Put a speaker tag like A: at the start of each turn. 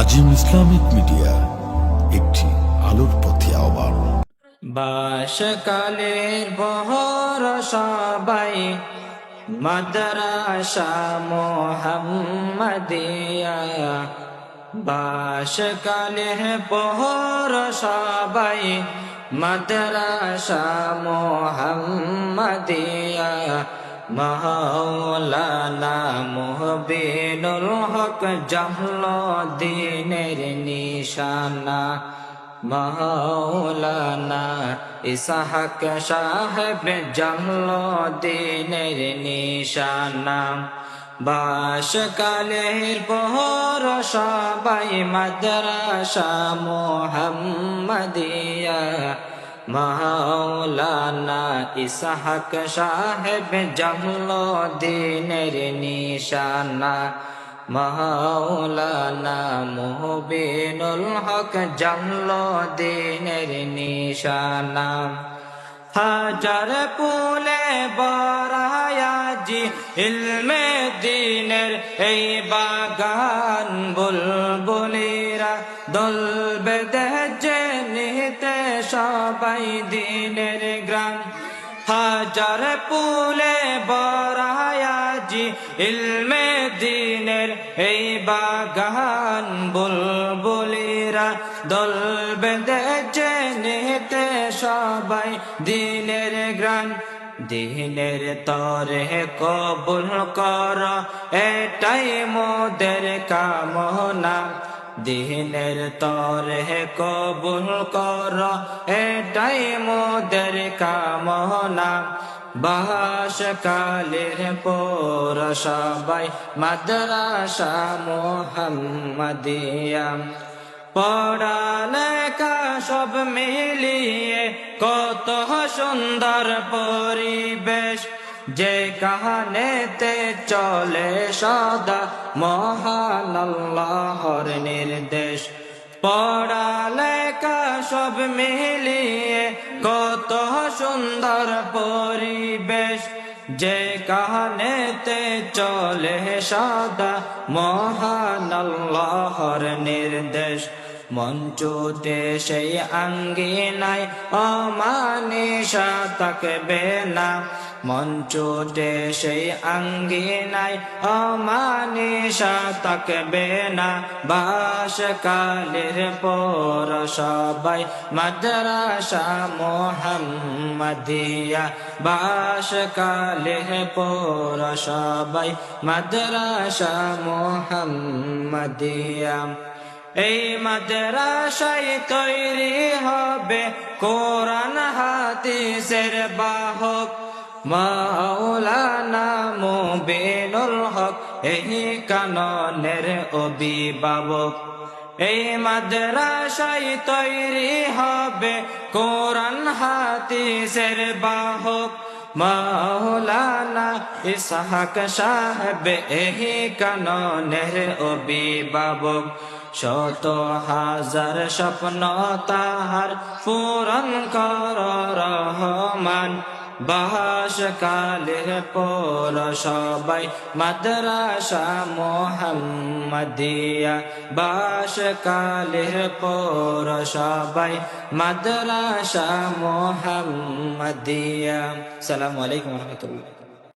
A: আজিম Islamic media, একটি আলোর পথে আহ্বান।
B: বাসকালের বহর সবাই মাদ্রাসা মোহাম্মদিয়া বাসকালের বহর সবাই মাদ্রাসা মোহাম্মদিয়া মাওলানা মুহবিনুল হক জাহল দিনের নিশানা। মাওলানা ইসাহাক সাহেব জাহল দিনের নিশানা। বাসকালের পহর সবাই মাদ্রাসা মোহাম্মদিয়া। মাওলানা ইসাহাক সাহেব জাহল দিনের নিশানা। মাওলানা মুহবিনুল হক জাহল দিনের নিশানা। হাজার পুলে বরায়াজি ইলমে দিনের এই বাগান বুলবুলিরা দল বেদে সবাই দিনের গ্রাম। হাজার পুলে বরায়াজি ইলমে দিনের এই বাগান বুলবুলিরা দল বেঁধেছে নিতে সবাই দিনের গ্রান দিনের তরে কবুল কর, এটাই মোদের কামনা। দিনের তরে কবুল কর, এটাই মোদের কামনা। বাস কালের পর সবাই মাদ্রাসা মোহাম্মদিয়া। পড়ালেখা সব মিলিয়ে কত সুন্দর পরিবেশ। যে কাহানেতে চলে সদা মহান আল্লাহর নির্দেশ। পড়ালেখা সব মিলিয়ে কত সুন্দর পরিবেশ। যে কাহানেতে চলে সদা মহান আল্লাহর নির্দেশ। মঞ্চুতে সেই আঙ্গিনায় অমানিসা থাকবে না। মঞ্চুতে সেই আঙ্গিনায় অমানিসা থাকবে না। বাস কালের পর সবাই মাদ্রাসা মোহাম্মদিয়া। বাস কালের পর সবাই মাদ্রাসা মোহাম্মদিয়া। এই মাদ্রাসায় তৈরি হবে কোরআন হাদিসের বাহক। মাওলানা মুবিনুল হক, এই কাননের অভিভাবক। এই মাদ্রাসায় তৈরি হবে কোরআন হাদিসের বাহক। মাওলানা ইসহাক সাহেব, এই কাননের অভিভাবক। শত হাজার স্বপ্ন তাহার পূরণ কর রহমান। বাস কালের পর সবাই মাদ্রাসা মোহাম্মদিয়া। বাস কালের পর সবাই মাদ্রাসা মোহাম্মদিয়া। সালামু আলাইকুম রহমতুল্লাহ।